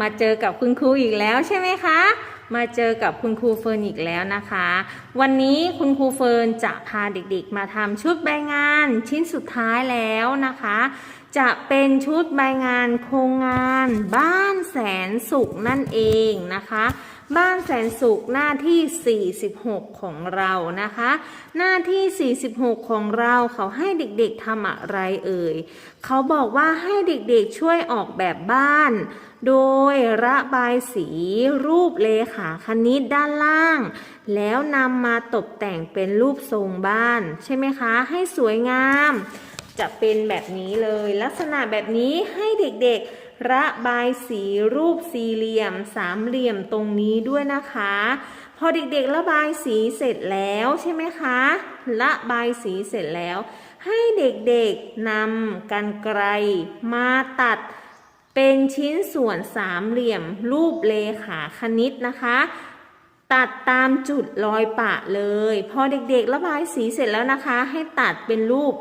มาเจอกับคุณครูอีกแล้วใช่ไหมคะ มาเจอกับคุณครูเฟิร์นอีกแล้วนะคะ วันนี้คุณครูเฟิร์นจะพาเด็กๆ มาทำชุดใบงานชิ้นสุดท้ายแล้วนะคะ จะเป็นชุดใบงานโครงงานบ้านแสนสุขนั่นเองนะคะ บ้านแสนสุขหน้าที่ 46 ของเรานะคะ หน้าที่ 46 ของเราเขาให้เด็กๆทำอะไรเอ่ย เขาบอกว่าให้เด็กๆช่วยออกแบบบ้าน โดยระบายสีรูปเลขาคณิตด้านล่าง แล้วนำมาตกแต่งเป็นรูปทรงบ้าน ใช่ไหมคะ ให้สวยงาม จะเป็นแบบนี้เลย ลักษณะแบบนี้ให้เด็กๆ ระบายสีรูปสี่เหลี่ยม สามเหลี่ยมตรงนี้ด้วยนะคะ พอเด็กๆระบายสีเสร็จแล้วใช่ไหมคะ ระบายสีเสร็จแล้ว ให้เด็กๆนำกันไกรมาตัดเป็นชิ้นส่วนสามเหลี่ยม รูปเลขาคณิตนะคะ ตัดตามจุดรอยปะเลย พอเด็กๆระบายสีเสร็จแล้วนะคะ ให้ตัดเป็นรูป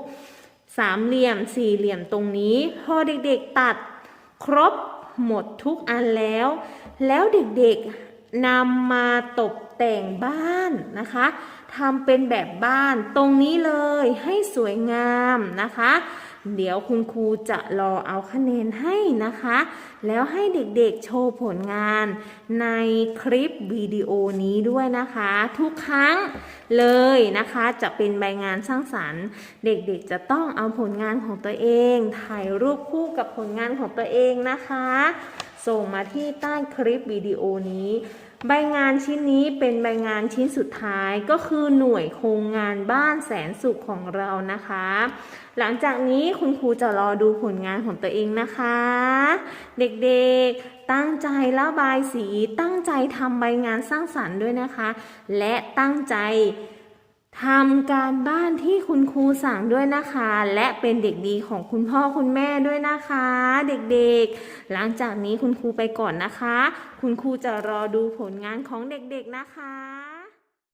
สามเหลี่ยมสี่เหลี่ยมตรงนี้ พอเด็กๆตัด ครบหมดทุกอันแล้ว แล้วเด็กๆนำมาตกแต่งบ้านนะคะทำเป็นแบบบ้านตรงนี้เลยให้สวยงามนะคะ เดี๋ยวคุณครูจะรอเอาคะแนนให้นะคะ แล้วให้เด็กๆโชว์ผลงานในคลิปวิดีโอนี้ด้วยนะคะ ทุกครั้งเลยนะคะจะเป็นใบงานสร้างสรรค์ เด็กๆจะต้องเอาผลงานของตัวเอง ถ่ายรูปคู่กับผลงานของตัวเองนะคะ ส่งมาที่ใต้คลิปวิดีโอนี้ ใบงานชิ้นนี้เป็นใบงานชิ้นสุดท้ายก็คือหน่วยโครงงานบ้านแสนสุขของเรานะคะ หลังจากนี้คุณครูจะรอดูผลงานของตัวเองนะคะ เด็กๆตั้งใจระบายสีตั้งใจทำใบงานสร้างสรรค์ด้วยนะคะ และตั้งใจ ทำการบ้านที่คุณครูสั่งด้วยนะคะ และเป็นเด็กดีของคุณพ่อคุณแม่ด้วยนะคะ เด็กๆ หลังจากนี้คุณครูไปก่อนนะคะ คุณครูจะรอดูผลงานของเด็กๆนะคะ